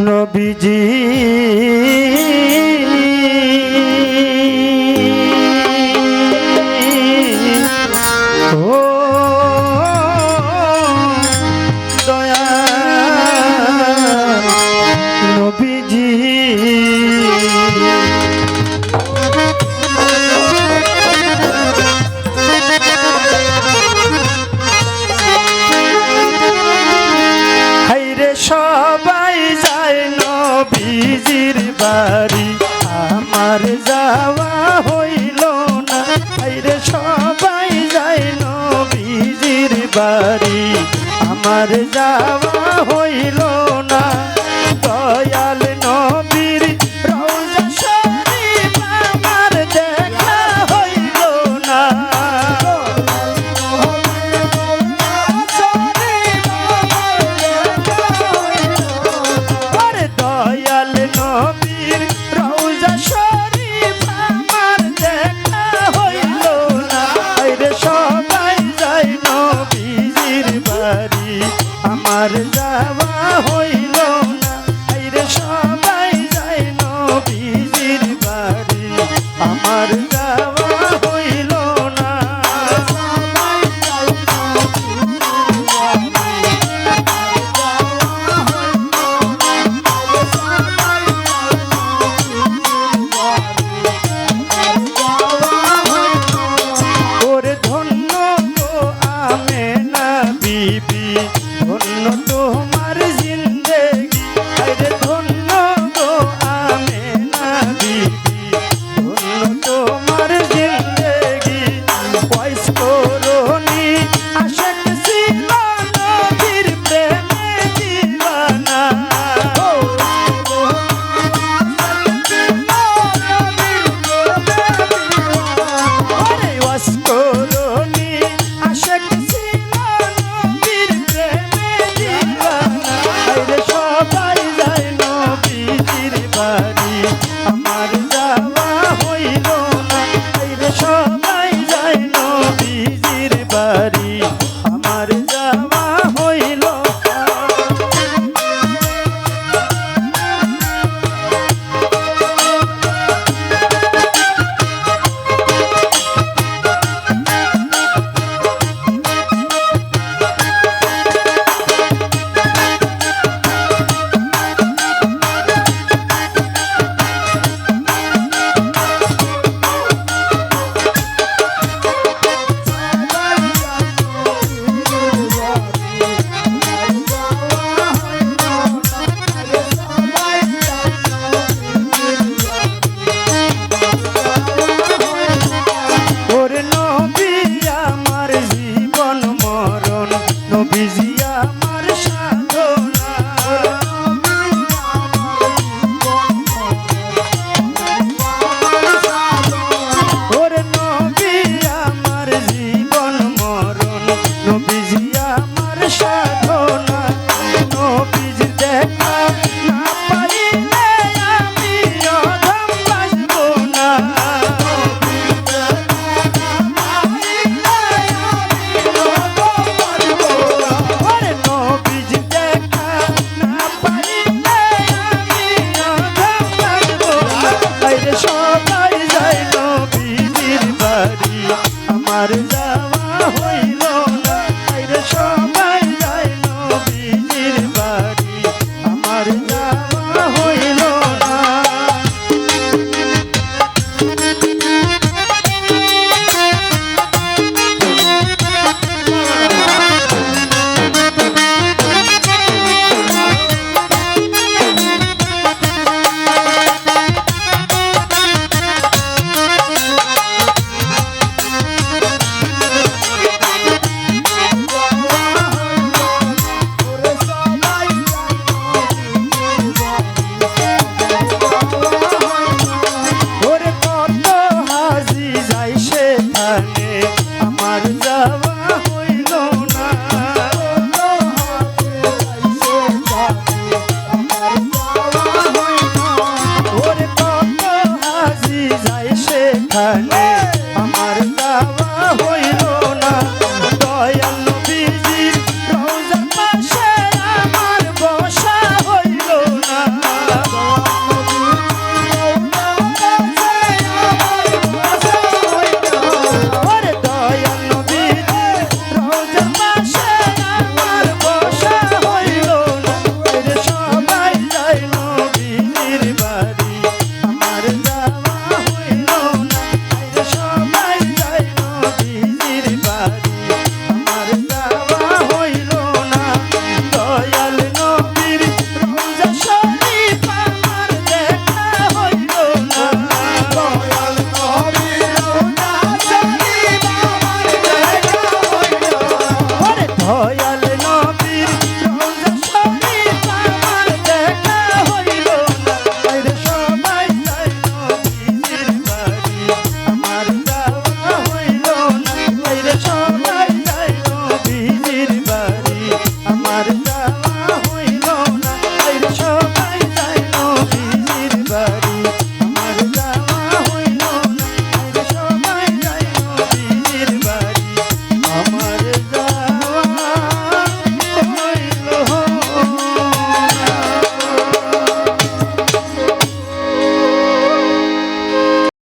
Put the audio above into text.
নবীজি বাড়ি আমার যাওয়া হইল না। আর যাওয়া হইল না। রে সবাই যাই বিজির বাড়ি। আমার যাওয়া হইল